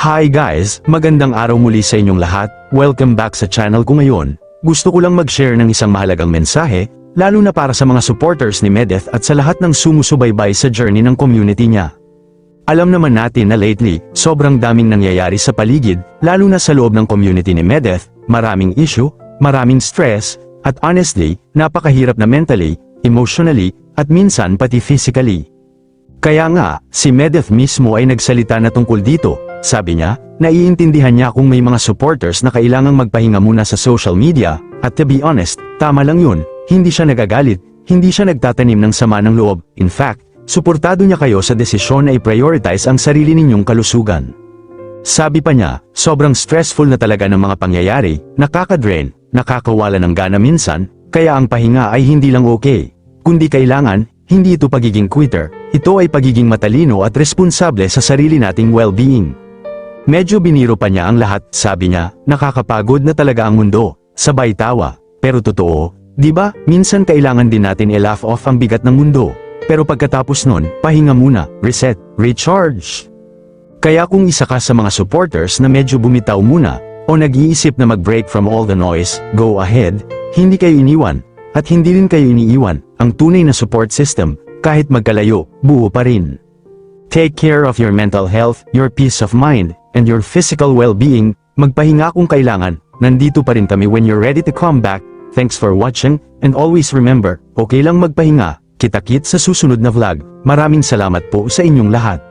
Hi guys, magandang araw muli sa inyong lahat. Welcome back sa channel ko ngayon. Gusto ko lang mag-share ng isang mahalagang mensahe, lalo na para sa mga supporters ni Medeth at sa lahat ng sumusubaybay sa journey ng community niya. Alam naman natin na lately, sobrang daming nangyayari sa paligid, lalo na sa loob ng community ni Medeth, maraming issue, maraming stress, at honestly, napakahirap na mentally, emotionally, at minsan pati physically. Kaya nga, si Medeth mismo ay nagsalita na tungkol dito, sabi niya, naiintindihan niya kung may mga supporters na kailangang magpahinga muna sa social media, at to be honest, tama lang yun, hindi siya nagagalit, hindi siya nagtatanim ng sama ng loob, in fact, suportado niya kayo sa desisyon na i-prioritize ang sarili ninyong kalusugan. Sabi pa niya, sobrang stressful na talaga ng mga pangyayari, nakakadrain, nakakawala ng gana minsan, kaya ang pahinga ay hindi lang okay. Kundi kailangan, hindi ito pagiging quitter, ito ay pagiging matalino at responsable sa sarili nating well-being. Medyo biniro pa niya ang lahat, sabi niya, nakakapagod na talaga ang mundo, sabay tawa, pero totoo, di ba, minsan kailangan din natin i-laugh off ang bigat ng mundo, pero pagkatapos nun, pahinga muna, reset, recharge. Kaya kung isa ka sa mga supporters na medyo bumitaw muna, o nag-iisip na mag-break from all the noise, go ahead, hindi kayo iniwan, at hindi rin kayo iniiwan, ang tunay na support system, kahit magkalayo, buo pa rin. Take care of your mental health, your peace of mind, and your physical well-being, magpahinga kung kailangan, nandito pa rin kami when you're ready to come back, thanks for watching, and always remember, okay lang magpahinga, kita-kit sa susunod na vlog, maraming salamat po sa inyong lahat.